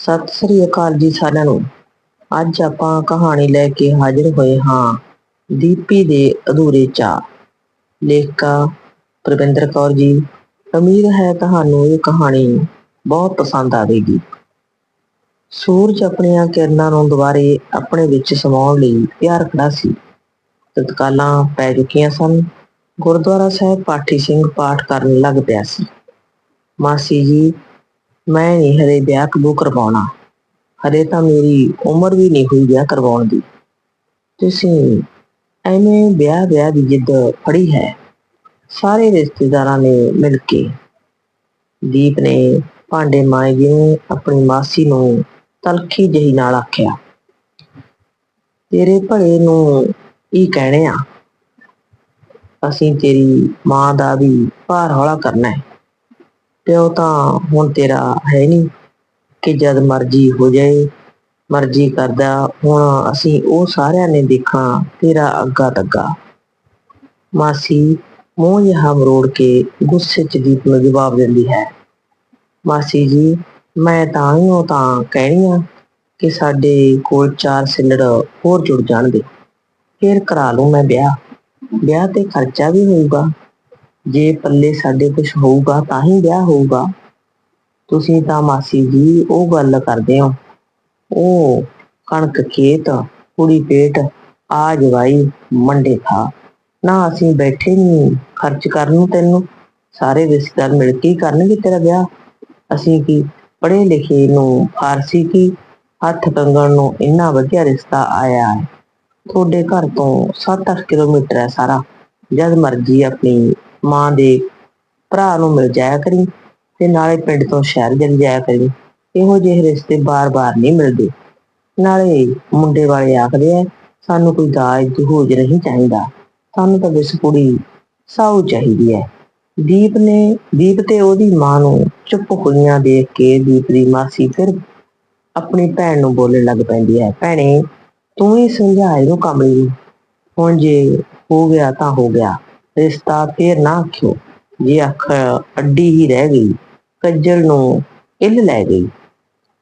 ਸਤਿ ਸ੍ਰੀ ਅਕਾਲ ਜੀ ਸਾਰਿਆਂ ਨੂੰ। ਅੱਜ ਆਪਾਂ ਕਹਾਣੀ ਲੈ ਕੇ ਹਾਜ਼ਰ ਹੋਏ ਹਾਂ ਦੀਪੀ ਦੇ ਅਧੂਰੇ ਚਾ ਲੇਖਕਾ ਪ੍ਰਵਿੰਦਰ ਕੌਰ ਜੀ, ਉਮੀਦ ਹੈ ਤੁਹਾਨੂੰ ਇਹ ਕਹਾਣੀ ਬਹੁਤ ਪਸੰਦ ਆਵੇਗੀ। ਸੂਰਜ ਆਪਣੀਆਂ ਕਿਰਨਾਂ ਨੂੰ ਦੁਬਾਰੇ ਆਪਣੇ ਵਿੱਚ ਸਮਾਉਣ ਲਈ ਤਿਆਰ ਖੜਾ ਸੀ। ਤਤਕਾਲਾਂ ਪੈ ਚੁੱਕੀਆਂ ਸਨ। ਗੁਰਦੁਆਰਾ ਸਾਹਿਬ ਪਾਠੀ ਸਿੰਘ ਪਾਠ ਕਰਨ ਲੱਗ ਪਿਆ ਸੀ। ਮਾਸੀ ਜੀ ਮੈਂ ਨਹੀਂ ਹਰੇ ਵਿਆਹ ਕਬੂ ਕਰਵਾਉਣਾ। ਹਰੇ ਤਾਂ ਮੇਰੀ ਉਮਰ ਵੀ ਨਹੀਂ ਹੋਈ ਵਿਆਹ ਕਰਵਾਉਣ ਦੀ। ਤੁਸੀਂ ਐਵੇਂ ਵਿਆਹ ਵਿਆਹ ਦੀ ਜਿੱਦ ਫੜੀ ਹੈ। ਸਾਰੇ ਰਿਸ਼ਤੇਦਾਰਾਂ ਨੇ ਮਿਲ ਕੇ। ਦੀਪ ਨੇ ਭਾਂਡੇ ਮਾਂਜਦੇ ਨੂੰ ਆਪਣੀ ਮਾਸੀ ਨੂੰ ਤਲਖੀ ਜਹੀ ਨਾਲ ਆਖਿਆ, ਤੇਰੇ ਭਲੇ ਨੂੰ ਇਹ ਕਹਿਣੇ ਆ? ਅਸੀਂ ਤੇਰੀ ਮਾਂ ਦਾ ਵੀ ਭਾਰ ਹੌਲਾ ਕਰਨਾ ਹੈ। ਉਹ ਤਾਂ ਹੁਣ ਤੇਰਾ ਹੈ ਨਹੀਂ ਕਿ ਜਦ ਮਰਜ਼ੀ ਹੋ ਜਾਏ, ਮਰਜ਼ੀ ਕਰਦਾ, ਹੁਣ ਅਸੀਂ ਉਹ ਸਾਰਿਆਂ ਨੇ ਦੇਖਾਂ ਤੇਰਾ ਅੱਗਾ ਤੱਗਾ। ਮਾਸੀ ਮੂੰਹ ਜਿਹਾ ਮਰੋੜ ਕੇ ਗੁੱਸੇ 'ਚ ਦੀਪ ਨੂੰ ਜਵਾਬ ਦਿੰਦੀ ਹੈ, ਮਾਸੀ ਜੀ, ਮੈਂ ਤਾਂ ਹੀ ਉਹ ਤਾਂ ਕਹਿਣੀ ਆ ਕਿ ਸਾਡੇ ਕੋਲ ਚਾਰ ਸਿਲੜ ਹੋਰ ਜੁੜ ਜਾਣਗੇ, ਫਿਰ ਕਰਾ ਲੂੰ ਮੈਂ ਵਿਆਹ। ਵਿਆਹ ਤੇ ਖਰਚਾ ਵੀ ਹੋਊਗਾ। ਜੇ ਪੱਲੇ ਸਾਡੇ ਕੁਝ ਹੋਊਗਾ ਤਾਂ ਹੀ ਵਿਆਹ ਹੋਊਗਾ। ਤੁਸੀਂ ਤਾਂ ਮਾਸੀ ਜੀ ਉਹ ਗੱਲ ਕਰਦੇ ਹੋ। ਉਹ ਕਣਕ ਖੇਤ, ਕੁੜੀ ਪੇਟ, ਆ ਜਵਾਈ, ਮੰਡੇ ਖਾ। ਨਾ ਅਸੀਂ ਬੈਠੇ ਨਹੀਂ ਖਰਚ ਕਰਨ ਨੂੰ ਤੈਨੂੰ। ਸਾਰੇ ਰਿਸ਼ਤੇਦਾਰ ਮਿਲ ਕੇ ਕਰਨਗੇ ਤੇਰਾ ਵਿਆਹ। ਅਸੀਂ ਕੀ ਪੜ੍ਹੇ ਲਿਖੇ ਨੂੰ, ਫਾਰਸੀ ਕੀ ਹੱਥ ਕੰਗਣ ਨੂੰ ਇੰਨਾ ਵਧੀਆ ਰਿਸ਼ਤਾ ਆਇਆ ਹੈ। ਤੁਹਾਡੇ ਘਰ ਤੋਂ 7-8 ਕਿਲੋਮੀਟਰ ਹੈ ਸਾਰਾ। ਜਦ ਮਰਜ਼ੀ ਆਪਣੀ ਮਾਂ ਦੇ ਭਰਾ ਨੂੰ ਮਿਲ ਜਾਇਆ ਕਰੀ ਤੇ ਨਾਲੇ ਪਿੰਡ ਤੋਂ ਸ਼ਹਿਰ ਜਲ ਜਾਇਆ ਕਰੀ। ਇਹੋ ਜਿਹੇ ਰਿਸ਼ਤੇ ਬਾਰ-ਬਾਰ ਨਹੀਂ ਮਿਲਦੇ। ਨਾਲੇ ਮੁੰਡੇ ਵਾਲੇ ਆਖਦੇ ਆ, ਸਾਨੂੰ ਕੋਈ ਦਾਜ ਦਹੂਜ ਨਹੀਂ ਚਾਹੀਦਾ। ਸਾਨੂੰ ਤਾਂ ਬਸ ਕੁੜੀ ਸਾਊ ਚਾਹੀਦੀ ਹੈ ਦੀਪ ਨੇ, ਦੀਪ ਤੇ ਉਹਦੀ ਮਾਂ ਨੂੰ ਚੁੱਪ ਹੋਈਆਂ ਦੇਖ ਕੇ ਦੀਪ ਦੀ ਮਾਸੀ ਫਿਰ ਆਪਣੀ ਭੈਣ ਨੂੰ ਬੋਲਣ ਲੱਗ ਪੈਂਦੀ ਹੈ ਭੈਣੇ, ਤੂੰ ਹੀ ਸਮਝਾਏ ਨੂੰ ਕਮਲੀ ਹੁਣ ਜੇ ਹੋ ਗਿਆ ਤਾਂ ਹੋ ਗਿਆ। ਰਿਸ਼ਤਾ ਫੇਰ ਨਾ ਆਖਿਓ। ਜੇ ਅੱਖ ਅੱਡੀ ਹੀ ਰਹਿ ਗਈ, ਕੱਜਲ ਨੂੰ ਇੱਲ ਲੈ ਗਈ।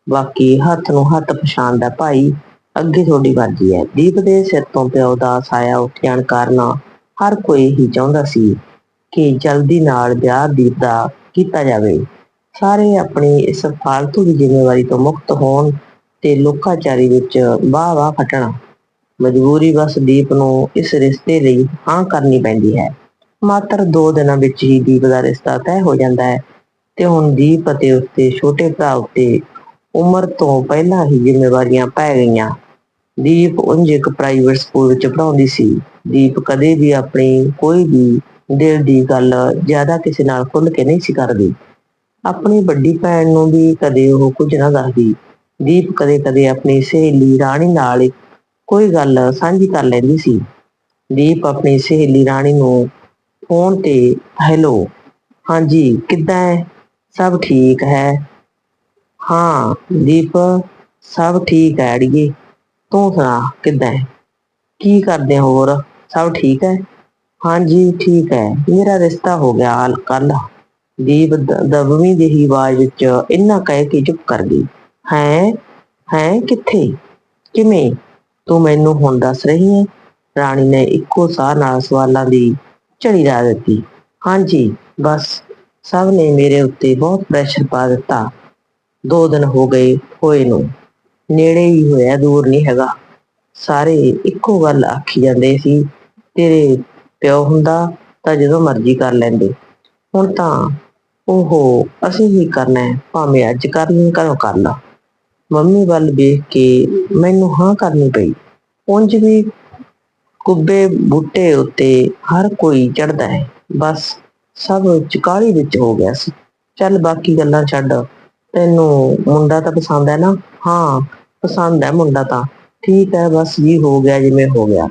ਬਾਕੀ ਹੱਥ ਨੂੰ ਹੱਥ ਪਛਾਣਦਾ ਭਾਈ, ਅੱਗੇ ਤੁਹਾਡੀ ਮਰਜ਼ੀ ਹੈ। ਦੀਪ ਦੇ ਸਿਰ ਤੋਂ ਪਿਓ ਦਾ ਸਾਇਆ ਉੱਠ ਜਾਣ ਕਾਰਨ ਹਰ ਕੋਈ ਹੀ ਚਾਹੁੰਦਾ ਸੀ ਕਿ ਜਲਦੀ ਨਾਲ ਵਿਆਹ ਦੀਪ ਦਾ ਕੀਤਾ ਜਾਵੇ। ਸਾਰੇ ਆਪਣੀ ਇਸ ਫਾਲਤੂ ਦੀ ਜ਼ਿੰਮੇਵਾਰੀ ਤੋਂ ਮੁਕਤ ਹੋਣ ਤੇ ਲੋਕਾਚਾਰੀ ਵਿੱਚ ਵਾਹ ਵਾਹ ਫਟਣਾ ਮਜਬੂਰੀ ਬਸ ਦੀਪ ਨੂੰ ਇਸ ਰਿਸ਼ਤੇ ਲਈ ਹਾਂ ਕਰਨੀ ਪੈਂਦੀ ਹੈ। ਮਾਤਰ 2 ਦਿਨਾਂ ਵਿੱਚ ਹੀ ਦੀਪ ਦਾ ਰਿਸ਼ਤਾ ਤੈਅ ਹੋ ਜਾਂਦਾ ਹੈ ਤੇ ਹੁਣ ਦੀਪ ਅਤੇ ਉਸਦੇ ਛੋਟੇ ਭਰਾ ਉੱਤੇ ਉਮਰ ਤੋਂ ਪਹਿਲਾਂ ਹੀ ਜ਼ਿੰਮੇਵਾਰੀਆਂ ਪੈ ਗਈਆਂ। ਦੀਪ ਉਂਝ ਇੱਕ ਪ੍ਰਾਈਵੇਟ ਸਕੂਲ ਵਿੱਚ ਪੜ੍ਹਾਉਂਦੀ ਸੀ। ਦੀਪ ਕਦੇ ਵੀ ਆਪਣੀ ਕੋਈ ਵੀ ਦਿਲ ਦੀ ਗੱਲ ਜ਼ਿਆਦਾ ਕਿਸੇ ਨਾਲ ਖੁੱਲ੍ਹ ਕੇ ਨਹੀਂ ਸੀ ਕਰਦੀ। ਆਪਣੀ ਵੱਡੀ ਭੈਣ ਨੂੰ ਵੀ ਕਦੇ ਉਹ ਕੁਝ ਨਾ ਦੱਸਦੀ। ਦੀਪ ਕਦੇ-ਕਦੇ ਆਪਣੀ ਸਹੇਲੀ ਰਾਣੀ ਨਾਲ ਕੋਈ ਗੱਲ ਸਾਂਝੀ ਕਰ ਲੈਂਦੀ ਸੀ। ਦੀਪ ਆਪਣੀ ਸਹੇਲੀ ਰਾਣੀ ਨੂੰ ਫੋਨ ਤੇ, ਹੈਲੋ, ਹਾਂਜੀ, ਕਿੱਦਾਂ ਹੈ ਸਭ ਠੀਕ ਹੈ? ਹਾਂ, ਦੀਪ, ਸਭ ਠੀਕ ਹੈ ਅੜੀਏ। ਤੂੰ ਸੁਣਾ, ਕਿੱਦਾਂ ਹੈ ਕੀ ਕਰਦੇ ਹੋ ਹੋਰ? ਸਭ ਠੀਕ ਹੈ? ਹਾਂਜੀ, ਠੀਕ ਹੈ। ਮੇਰਾ ਰਿਸ਼ਤਾ ਹੋ ਗਿਆ ਹਾਲ ਕੱਲ ਦੀਪ ਦ- ਦਬਵੀਂ ਜਿਹੀ ਆਵਾਜ਼ ਵਿੱਚ ਇੰਨਾ ਕਹਿ ਕੇ ਚੁੱਪ ਕਰ ਗਈ। ਹੈ? ਹੈ? ਕਿੱਥੇ? ਕਿਵੇਂ? ਤੂੰ ਮੈਨੂੰ ਹੁਣ ਦੱਸ ਰਹੀ ਹੈ ਰਾਣੀ ਨੇ ਇੱਕੋ ਸਾਹ ਨਾਲ ਸਵਾਲਾਂ ਦੀ ਝੜੀ ਲਾ ਦਿੱਤੀ। ਹਾਂਜੀ, ਬਸ ਸਭ ਨੇ ਮੇਰੇ ਉੱਤੇ ਬਹੁਤ ਪ੍ਰੈਸ਼ਰ ਪਾ ਦਿੱਤਾ। ਦੋ ਦਿਨ ਹੋ ਗਏ ਹੋਏ ਨੂੰ। ਨੇੜੇ ਹੀ ਹੋਇਆ, ਦੂਰ ਨਹੀਂ ਹੈਗਾ। ਸਾਰੇ ਇੱਕੋ ਗੱਲ ਆਖੀ ਜਾਂਦੇ ਸੀ, ਤੇਰੇ ਪਿਓ ਹੁੰਦਾ ਤਾਂ ਜਦੋਂ ਮਰਜ਼ੀ ਕਰ ਲੈਂਦੇ। ਹੁਣ ਤਾਂ ਓਹੋ ਅਸੀਂ ਹੀ ਕਰਨਾ ਹੈ, ਭਾਵੇਂ ਅੱਜ ਕਰ ਲਈ ਕਦੋਂ ਕਰ ਲਾ। ਮੰਮੀ ਵੱਲ ਵੇਖ ਕੇ ਮੈਨੂੰ ਹਾਂ ਕਰਨੀ ਪਈ। ਉਂਝ ਵੀ ਕੁੱਬੇ ਬੂਟੇ ਉੱਤੇ ਹਰ ਕੋਈ ਚੜਦਾ ਹੈ। ਬਸ ਸਭ ਚਕਾਲੀ ਵਿੱਚ ਹੋ ਗਿਆ ਸੀ। ਚੱਲ ਬਾਕੀ ਗੱਲਾਂ ਛੱਡ। ਤੈਨੂੰ ਮੁੰਡਾ ਤਾਂ ਪਸੰਦ ਹੈ ਨਾ? ਹਾਂ, ਪਸੰਦ ਹੈ ਮੁੰਡਾ ਤਾਂ। ਠੀਕ ਹੈ, ਬਸ ਜੀ ਹੋ ਗਿਆ ਜਿਵੇਂ ਹੋ ਗਿਆ।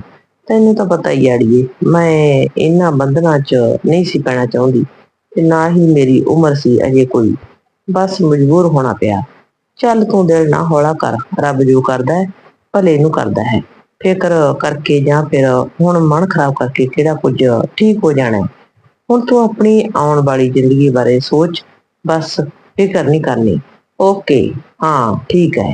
ਤੈਨੂੰ ਤਾਂ ਪਤਾ ਹੀ ਅੜੀਏ, ਮੈਂ ਇਹਨਾਂ ਬੰਧਨਾਂ 'ਚ ਨਹੀਂ ਸੀ ਪੈਣਾ ਚਾਹੁੰਦੀ ਤੇ ਨਾ ਹੀ ਮੇਰੀ ਉਮਰ ਸੀ ਅਜੇ ਕੋਈ। ਬਸ ਮਜਬੂਰ ਹੋਣਾ ਪਿਆ। ਚੱਲ ਤੂੰ ਦਿਲ ਨਾ ਹੌਲਾ ਕਰ। ਰੱਬ ਜੋ ਕਰਦਾ ਹੈ, ਭਲੇ ਨੂੰ ਕਰਦਾ ਹੈ। ਫਿਕਰ ਕਰਕੇ ਜਾਂ ਫਿਰ ਹੁਣ ਮਨ ਖਰਾਬ ਕਰਕੇ ਕਿਹੜਾ ਕੁਝ ਠੀਕ ਹੋ ਜਾਣਾ ਹੁਣ ਤੂੰ ਆਪਣੀ ਆਉਣ ਵਾਲੀ ਜ਼ਿੰਦਗੀ ਬਾਰੇ ਸੋਚ, ਬਸ ਫਿਕਰ ਨਹੀਂ ਕਰਨੀ। ਓਕੇ, ਹਾਂ, ਠੀਕ ਹੈ।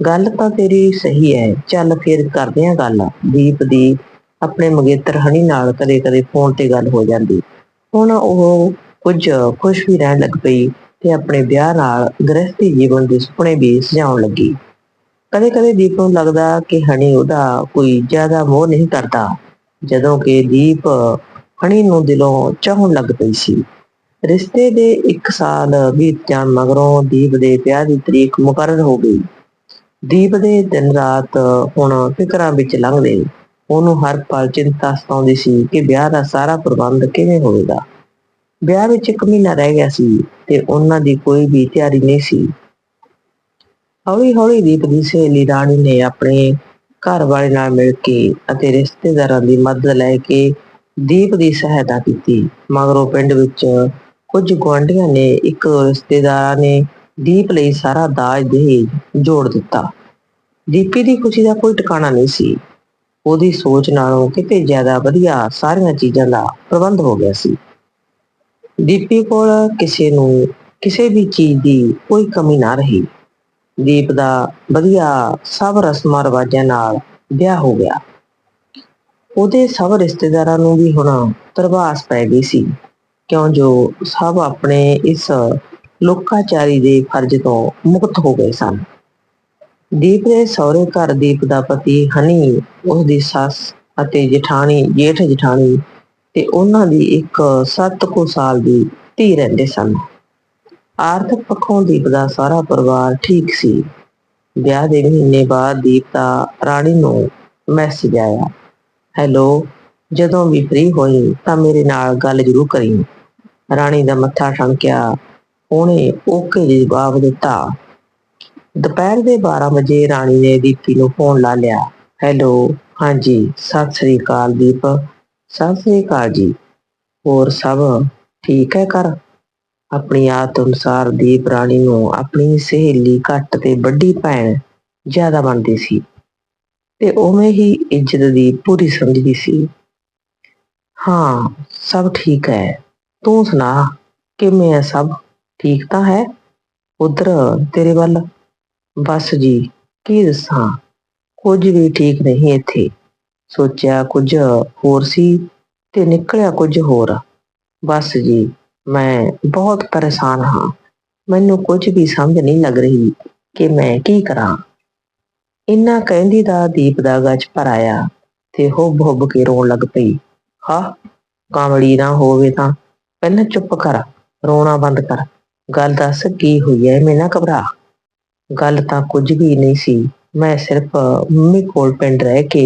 ਗੱਲ ਤਾਂ ਤੇਰੀ ਸਹੀ ਹੈ। ਚੱਲ ਫਿਰ ਕਰਦੇ ਹਾਂ ਗੱਲ। ਦੀਪ ਦੀ ਆਪਣੇ ਮੰਗੇਤਰ ਹਣੀ ਨਾਲ ਕਦੇ-ਕਦੇ ਫੋਨ ਤੇ ਗੱਲ ਹੋ ਜਾਂਦੀ। ਹੁਣ ਉਹ ਕੁਝ ਖੁਸ਼ ਵੀ ਰਹਿਣ ਲੱਗ ਪਈ ਤੇ ਆਪਣੇ ਵਿਆਹ ਨਾਲ ਗ੍ਰਸਤੀ ਜੀਵਨ ਦੇ ਸੁਪਨੇ ਵੀ ਸਜਾਉਣ ਲੱਗੀ। ਕਦੇ-ਕਦੇ ਦੀਪ ਨੂੰ ਲੱਗਦਾ ਕਿ ਹਣੀ ਉਹਦਾ ਕੋਈ ਜ਼ਿਆਦਾ ਮੋਹ ਨਹੀਂ ਕਰਦਾ, ਜਦੋਂ ਕਿ ਦੀਪ ਹਣੀ ਨੂੰ ਦਿਲੋਂ ਚਾਹਣ ਲੱਗ ਪਈ ਸੀ। ਰਿਸ਼ਤੇ ਦੇ 1 ਸਾਲ ਬੀਤ ਜਾਣ ਮਗਰੋਂ ਦੀਪ ਦੇ ਵਿਆਹ ਦੀ ਤਰੀਕ ਮੁਕਰਰ ਹੋ ਗਈ। ਦੀਪ ਦੇ ਦਿਨ ਰਾਤ ਹੁਣ ਫਿਕਰਾਂ ਵਿੱਚ ਲੰਘਦੇ। ਉਹਨੂੰ ਹਰ ਪਲ ਚਿੰਤਾ ਸਤਾਉਂਦੀ ਸੀ ਕਿ ਵਿਆਹ ਦਾ ਸਾਰਾ ਪ੍ਰਬੰਧ ਕਿਵੇਂ ਹੋਵੇਗਾ। ਵਿਆਹ ਵਿੱਚ ਇੱਕ ਮਹੀਨਾ ਰਹਿ ਗਿਆ ਸੀ ਤੇ ਉਹਨਾਂ ਦੀ ਕੋਈ ਵੀ ਤਿਆਰੀ ਨਹੀਂ ਸੀ। ਹੌਲੀ ਹੌਲੀ ਦੀਪ ਦੀ ਸਹੇਲੀ ਰਾਣੀ ਨੇ ਆਪਣੇ ਘਰ ਵਾਲੇ ਨਾਲ ਮਿਲ ਕੇ ਅਤੇ ਰਿਸ਼ਤੇਦਾਰਾਂ ਦੀ ਮਦਦ ਲੈ ਕੇ ਦੀਪ ਦੀ ਸਹਾਇਤਾ ਕੀਤੀ। ਮਗਰੋਂ ਪਿੰਡ ਵਿੱਚ ਕੁਝ ਗੁਆਂਢੀਆਂ ਨੇ ਇੱਕ ਰਿਸ਼ਤੇਦਾਰਾਂ ਨੇ ਦੀਪ ਲਈ ਸਾਰਾ ਦਾਜ ਦਹੇਜ ਜੋੜ ਦਿੱਤਾ। ਦੀਪੀ ਦੀ ਖੁਸ਼ੀ ਦਾ ਕੋਈ ਟਿਕਾਣਾ ਨਹੀਂ ਸੀ। ਉਹਦੀ ਸੋਚ ਨਾਲੋਂ ਕਿਤੇ ਜ਼ਿਆਦਾ ਵਧੀਆ ਸਾਰੀਆਂ ਚੀਜ਼ਾਂ ਦਾ ਪ੍ਰਬੰਧ ਹੋ ਗਿਆ ਸੀ। ਦੀਪੀ ਕੋਲ ਕਿਸੇ ਨੂੰ ਕਿਸੇ ਵੀ ਚੀਜ਼ ਦੀ ਕੋਈ ਕਮੀ ਨਾ ਰਹੀ। ਦੀਪ ਦਾ ਵਧੀਆ ਸਭ ਰਸਮਾਂ ਰਿਵਾਜਾਂ ਨਾਲ ਵਿਆਹ ਹੋ ਗਿਆ। ਉਹਦੇ ਸਭ ਰਿਸ਼ਤੇਦਾਰਾਂ ਨੂੰ ਵੀ ਹੁਣ ਤਰਵਾਸ ਪੈ ਗਈ ਸੀ। ਕਿਉਂ ਜੋ ਸਭ ਆਪਣੇ ਇਸ ਲੋਕਾਚਾਰੀ ਦੇ ਫਰਜ਼ ਤੋਂ ਮੁਕਤ ਹੋ ਗਏ ਸਨ। ਦੀਪ ਦੇ ਸਹੁਰੇ ਘਰ ਦੀਪ ਦਾ ਪਤੀ ਹਨੀ ਉਸ ਦੀ ਸੱਸ ਅਤੇ ਜਠਾਣੀ, ਜੇਠ ਜਠਾਣੀ ਤੇ ਉਹਨਾਂ ਦੀ ਇੱਕ 7 ਕੁ ਸਾਲ ਦੀ ਧੀ ਰਹਿੰਦੇ ਸਨ। ਆਰਥਿਕ ਪੱਖੋਂ ਦੀਪ ਦਾ ਸਾਰਾ ਪਰਿਵਾਰ ਠੀਕ ਸੀ। ਵਿਆਹ ਦੇ ਮਹੀਨੇ ਬਾਅਦ ਦੀਪ ਦਾ ਰਾਣੀ ਨੂੰ ਮੈਸੇਜ ਆਇਆ। ਹੈਲੋ ਜਦੋਂ ਵੀ ਫ੍ਰੀ ਹੋਈ ਤਾਂ ਮੇਰੇ ਨਾਲ ਗੱਲ ਜ਼ਰੂਰ ਕਰੀ। ਰਾਣੀ ਦਾ ਮੱਥਾ ਠਣਕਿਆ ਉਹਨੇ ਓਕੇ ਜਵਾਬ ਦਿੱਤਾ। ਦੁਪਹਿਰ ਦੇ 12 ਵਜੇ ਰਾਣੀ ਨੇ ਦੀਪੀ ਨੂੰ ਫੋਨ ਲਾ ਲਿਆ। ਹੈਲੋ ਹਾਂਜੀ, ਸਤਿ ਸ੍ਰੀ ਅਕਾਲ ਦੀਪ। ਸਤਿ ਸ੍ਰੀ ਅਕਾਲ ਜੀ। ਹੋਰ ਸਭ ਠੀਕ ਹੈ ਘਰ? ਆਪਣੀ ਆਦਤ ਅਨੁਸਾਰ ਦੀਪ ਰਾਣੀ ਨੂੰ ਆਪਣੀ ਸਹੇਲੀ ਘੱਟ ਤੇ ਵੱਡੀ ਭੈਣ ਜ਼ਿਆਦਾ ਮੰਨਦੀ ਸੀ ਤੇ ਉਵੇਂ ਹੀ ਇੱਜ਼ਤ ਦੀ ਪੂਰੀ ਸਮਝਦੀ ਸੀ। ਹਾਂ, ਸਭ ਠੀਕ ਹੈ। ਤੂੰ ਸੁਣਾ, ਕਿਵੇਂ ਹੈ ਸਭ? ਠੀਕ ਤਾਂ ਹੈ। ਉਧਰ ਤੇਰੇ ਵੱਲ। ਬਸ ਜੀ, ਕੀ ਦੱਸਾਂ? ਕੁਝ ਵੀ ਠੀਕ ਨਹੀਂ ਇੱਥੇ। ਸੋਚਿਆ ਕੁਝ ਹੋਰ ਸੀ ਤੇ ਨਿਕਲਿਆ ਕੁਝ ਹੋਰ। ਬਸ ਜੀ ਮੈਂ ਬਹੁਤ ਪਰੇਸ਼ਾਨ ਹਾਂ। ਮੈਨੂੰ ਕੁਝ ਵੀ ਸਮਝ ਨਹੀਂ ਲੱਗ ਰਹੀ ਕਿ ਮੈਂ ਕੀ ਕਰਾਂ। ਇੰਨਾ ਕਹਿੰਦੀ ਦਾ ਦੀਪ ਦਾ ਗੱਜ ਭਰ ਆਇਆ ਤੇ ਹੁੱਬ ਹੁੱਬ ਕੇ ਰੋਣ ਲੱਗ ਪਈ। ਹਾਂ ਕਾਮੜੀ ਨਾ ਹੋਵੇ ਤਾਂ ਪਹਿਲਾਂ ਚੁੱਪ ਕਰ, ਰੋਣਾ ਬੰਦ ਕਰ। ਗੱਲ ਦੱਸ ਕੀ ਹੋਈ ਐ ਮੈਂ ਨਾ ਘਬਰਾ। ਗੱਲ ਤਾਂ ਕੁਝ ਵੀ ਨਹੀਂ ਸੀ। ਮੈਂ ਸਿਰਫ ਮੰਮੀ ਕੋਲ ਪਿੰਡ ਰਹਿ ਕੇ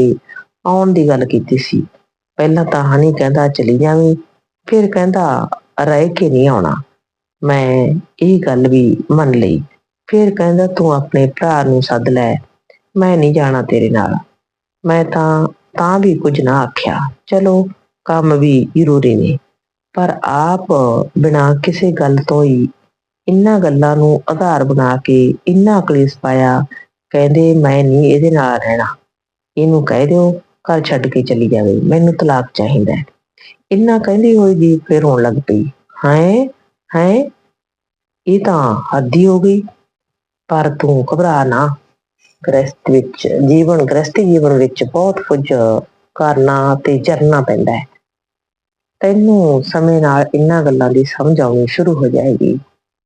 ਆਉਣ ਦੀ ਗੱਲ ਕੀਤੀ ਸੀ। ਪਹਿਲਾਂ ਤਾਂ ਹਨੀ ਕਹਿੰਦਾ, ਚਲੀ ਜਾਵੀਂ। ਫਿਰ ਕਹਿੰਦਾ ਰਹਿ ਕੇ ਨਹੀਂ ਆਉਣਾ। ਮੈਂ ਇਹ ਗੱਲ ਵੀ ਮੰਨ ਲਈ। ਫਿਰ ਕਹਿੰਦਾ, ਤੂੰ ਆਪਣੇ ਭਰਾ ਨੂੰ ਸੱਦ ਲੈ। ਮੈਂ ਨਹੀਂ ਜਾਣਾ ਤੇਰੇ ਨਾਲ। ਮੈਂ ਤਾਂ ਤਾਂ ਵੀ ਕੁਝ ਨਾ ਆਖਿਆ। ਚਲੋ, ਕੰਮ ਵੀ ਜ਼ਰੂਰੀ ਨੇ। ਪਰ ਆਪ ਬਿਨਾਂ ਕਿਸੇ ਗੱਲ ਤੋਂ ਹੀ ਇੰਨਾ ਗੱਲਾਂ ਨੂੰ ਆਧਾਰ ਬਣਾ ਕੇ ਇੰਨਾ ਕਲੇਸ਼ ਪਾਇਆ, ਕਹਿੰਦੇ, ਮੈਂ ਨਹੀਂ ਇਹਦੇ ਨਾਲ ਰਹਿਣਾ। ਇਹਨੂੰ ਕਹਿ ਦਿਓ, ਘਰ ਛੱਡ ਕੇ ਚਲੀ ਜਾਵੇ। ਮੈਨੂੰ ਤਲਾਕ ਚਾਹੀਦਾ ਹੈ। ਇੰਨਾ ਕਹਿੰਦੀ ਹੋਈ ਜੀ ਫਿਰ ਰੋਣ ਲੱਗ ਪਈ। ਹੈ? ਹੈ? ਇਹ ਤਾਂ ਹੱਦੀ ਹੋ ਗਈ। ਪਰ ਤੂੰ ਘਬਰਾ ਨਾ। ਗ੍ਰਸਤ ਵਿੱਚ, ਜੀਵਨ ਗ੍ਰਸਤੀ ਜੀਵਨ ਵਿੱਚ ਬਹੁਤ ਕੁਝ ਕਰਨਾ ਤੇ ਚਰਨਾ ਪੈਂਦਾ ਹੈ। ਤੈਨੂੰ ਸਮੇਂ ਨਾਲ ਇਹਨਾਂ ਗੱਲਾਂ ਦੀ ਸਮਝ ਆਉਣੀ ਸ਼ੁਰੂ ਹੋ ਜਾਏਗੀ।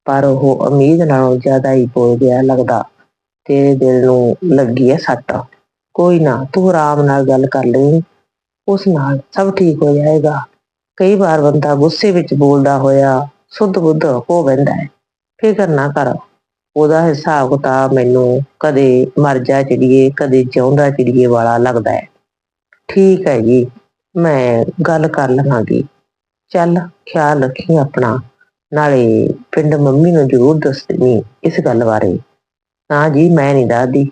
ਪਰ ਉਹ ਉਮੀਦ ਨਾਲੋਂ ਜ਼ਿਆਦਾ ਹੀ ਬੋਲ ਗਿਆ, ਲੱਗਦਾ ਤੇਰੇ ਦਿਲ ਨੂੰ ਲੱਗੀ ਹੈ ਸੱਟ। ਕੋਈ ਨਾ, ਤੂੰ ਆਰਾਮ ਨਾਲ ਗੱਲ ਕਰ ਲਈ। ਉਸ ਨਾਲ ਸਭ ਠੀਕ ਹੋ ਜਾਏਗਾ। ਕਈ ਵਾਰ ਬੰਦਾ ਗੁੱਸੇ ਵਿੱਚ ਬੋਲਦਾ ਹੋਇਆ ਸੁੱਧ ਬੁੱਧ ਹੋ ਬੰਦਾ ਹੈ। ਫਿਕਰ ਨਾ ਕਰ। ਉਹਦਾ ਹਿਸਾਬ ਕਿਤਾਬ ਮੈਨੂੰ ਕਦੇ ਮਰ ਜਾ ਚਿੜੀਏ, ਕਦੇ ਜਿਉਂਦਾ ਚਿੜੀਏ ਵਾਲਾ ਲੱਗਦਾ ਹੈ। ਠੀਕ ਹੈ ਜੀ, ਮੈਂ ਗੱਲ ਕਰ ਲਵਾਂਗੀ। ਚੱਲ ਖਿਆਲ ਰੱਖੀ ਆਪਣਾ। ਨਾਲੇ ਪਿੰਡ ਮੰਮੀ ਨੂੰ ਜ਼ਰੂਰ ਦੱਸਣੀ ਇਸ ਗੱਲ ਬਾਰੇ। ਹਾਂ ਜੀ, ਮੈਂ ਨਹੀਂ ਦੱਸਦੀ।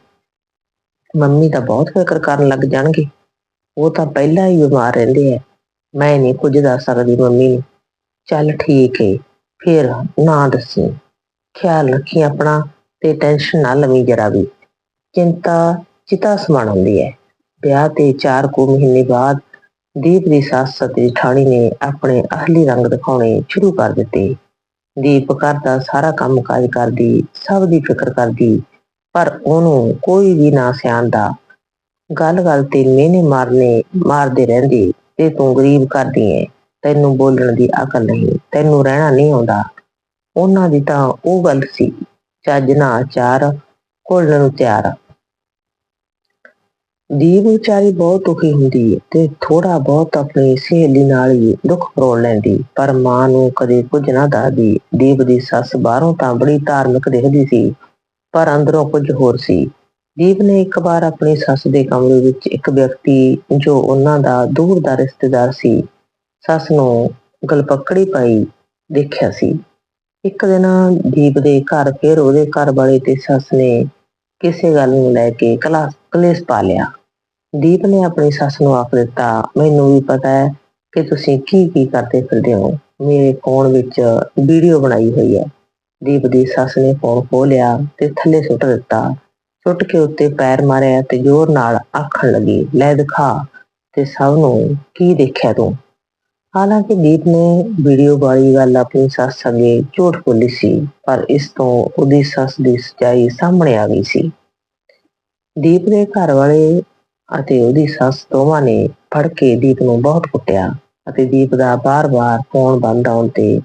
ਮੰਮੀ ਤਾਂ ਬਹੁਤ ਫਿਕਰ ਕਰਨ ਲੱਗ ਜਾਣਗੇ। ਉਹ ਤਾਂ ਪਹਿਲਾਂ ਹੀ ਬਿਮਾਰ ਰਹਿੰਦੇ ਐ ਮੈਂ ਨਹੀਂ ਕੁਝ ਦੱਸ ਸਕਦੀ ਮੰਮੀ ਨੂੰ। ਚੱਲ ਠੀਕ ਏ, ਫਿਰ ਨਾ ਦੱਸੀ। ਖਿਆਲ ਰੱਖੀ ਆਪਣਾ ਤੇ ਟੈਨਸ਼ਨ ਨਾ ਲਵੀਂ ਜਰਾ ਵੀ। ਚਿੰਤਾ ਚਿਤਾ ਸਮਾਨ ਹੁੰਦੀ ਹੈ ਵਿਆਹ ਤੇ 4 ਕੁ ਮਹੀਨੇ ਬਾਅਦ ਦੀਪ ਦੀ ਸੱਸ ਅਤੇ ਠਾਣੀ ਨੇ ਆਪਣੇ ਅਸਲੀ ਰੰਗ ਦਿਖਾਉਣੇ ਸ਼ੁਰੂ ਕਰ ਦਿੱਤੇ। ਦੀਪ ਘਰ ਦਾ ਸਾਰਾ ਕੰਮ ਕਾਜ ਕਰਦੀ, ਸਭ ਦੀ ਫਿਕਰ ਕਰਦੀ, ਪਰ ਉਹਨੂੰ ਕੋਈ ਵੀ ਨਾ ਸਿਆਣਦਾ ਗੱਲ ਗੱਲ ਤੇ ਮਿਹਨੇ ਮਾਰਨੇ, ਮਾਰਦੇ ਰਹਿੰਦੇ ਤੇ ਤੂੰ ਗਰੀਬ ਕਰਦੀ ਏ। ਤੈਨੂੰ ਬੋਲਣ ਦੀ ਅਕਲ ਨਹੀਂ, ਤੈਨੂੰ ਰਹਿਣਾ ਨਹੀਂ ਆਉਂਦਾ। ਉਹਨਾਂ ਦੀ ਤਾਂ ਉਹ ਗੱਲ ਸੀ, ਚੱਜ ਨਾ ਆਚਾਰ ਘੋਲਣ ਨੂੰ ਤਿਆਰ। ਦੀਪ ਵਿਚਾਰੀ ਬਹੁਤ ਦੁਖੀ ਹੁੰਦੀ ਤੇ ਥੋੜਾ ਬਹੁਤ ਆਪਣੀ ਸਹੇਲੀ ਨਾਲ ਹੀ ਦੁੱਖ ਫਰੋਲ ਲੈਂਦੀ, ਪਰ ਮਾਂ ਨੂੰ ਕਦੇ ਕੁਝ ਨਾ ਦੱਸਦੀ। ਦੀਪ ਦੀ ਸੱਸ ਬਾਹਰੋਂ ਤਾਂ ਬੜੀ ਧਾਰਮਿਕ ਦਿਖਦੀ ਸੀ, ਪਰ ਅੰਦਰੋਂ ਕੁਝ ਹੋਰ ਸੀ। ਦੀਪ ਨੇ ਇੱਕ ਵਾਰ ਆਪਣੀ ਸੱਸ ਦੇ ਕਮਰੇ ਵਿੱਚ ਇੱਕ ਵਿਅਕਤੀ ਜੋ ਉਹਨਾਂ ਦਾ ਦੂਰ ਦਾ ਰਿਸ਼ਤੇਦਾਰ ਸੀ, ਸੱਸ ਨੂੰ ਗਲਪੱਕੜੀ ਪਾਈ ਦੇਖਿਆ ਸੀ। ਇੱਕ ਦਿਨ ਦੀਪ ਦੇ ਘਰ ਫਿਰ ਉਹਦੇ ਘਰ ਵਾਲੇ ਤੇ ਸੱਸ ਨੇ ਕਿਸੇ ਗੱਲ ਨੂੰ ਲੈ ਕੇ ਕਲਾ ਕਲੇਸ਼ ਪਾ ਲਿਆ। ਦੀਪ ਨੇ ਆਪਣੀ ਸੱਸ ਨੂੰ ਆਖ ਦਿੱਤਾ, ਮੈਨੂੰ ਵੀ ਪਤਾ ਹੈ ਕਿ ਤੁਸੀਂ ਕੀ ਕੀ ਕਰਦੇ ਫਿਰਦੇ ਹੋ। ਮੇਰੇ ਫੋਨ ਵਿੱਚ ਵੀਡੀਓ ਬਣਾਈ ਹੋਈ ਹੈ। ਦੀਪ ਦੀ ਸੱਸ ਨੇ ਫੋਨ ਖੋਲਿਆ ਤੇ ਥੱਲੇ ਸੁੱਟ ਦਿੱਤਾ। ਸੁੱਟ ਕੇ ਉੱਤੇ ਪੈਰ ਮਾਰਿਆ ਤੇ ਜ਼ੋਰ ਨਾਲ ਆਖਣ ਲੱਗੀ, ਲੈ ਦਿਖਾ ਤੇ ਸਭ ਨੂੰ ਕੀ ਦੇਖਿਆ ਤੂੰ? ਹਾਲਾਂਕਿ ਦੀਪ ਨੇ ਵੀਡੀਓ ਵਾਲੀ ਗੱਲ ਆਪਣੀ ਸੱਸ ਅੱਗੇ ਝੂਠ ਬੋਲੀ ਸੀ, ਪਰ ਇਸ ਤੋਂ ਉਹਦੀ ਸੱਸ ਦੀ ਸੱਚਾਈ ਸਾਹਮਣੇ ਆ ਗਈ ਸੀ। ਦੀਪ ਦੇ ਘਰ ਵਾਲੇ ਅਤੇ ਉਹਦੀ ਸੱਸ ਦੋਵਾਂ ਨੇ ਫੜ ਕੇ ਦੀਪ ਨੂੰ ਬਹੁਤ ਕੁੱਟਿਆ ਅਤੇ ਦੀਪ ਦਾ ਬਾਰ-ਬਾਰ ਫੋਨ ਬੰਦ ਆਉਣ ਤੇ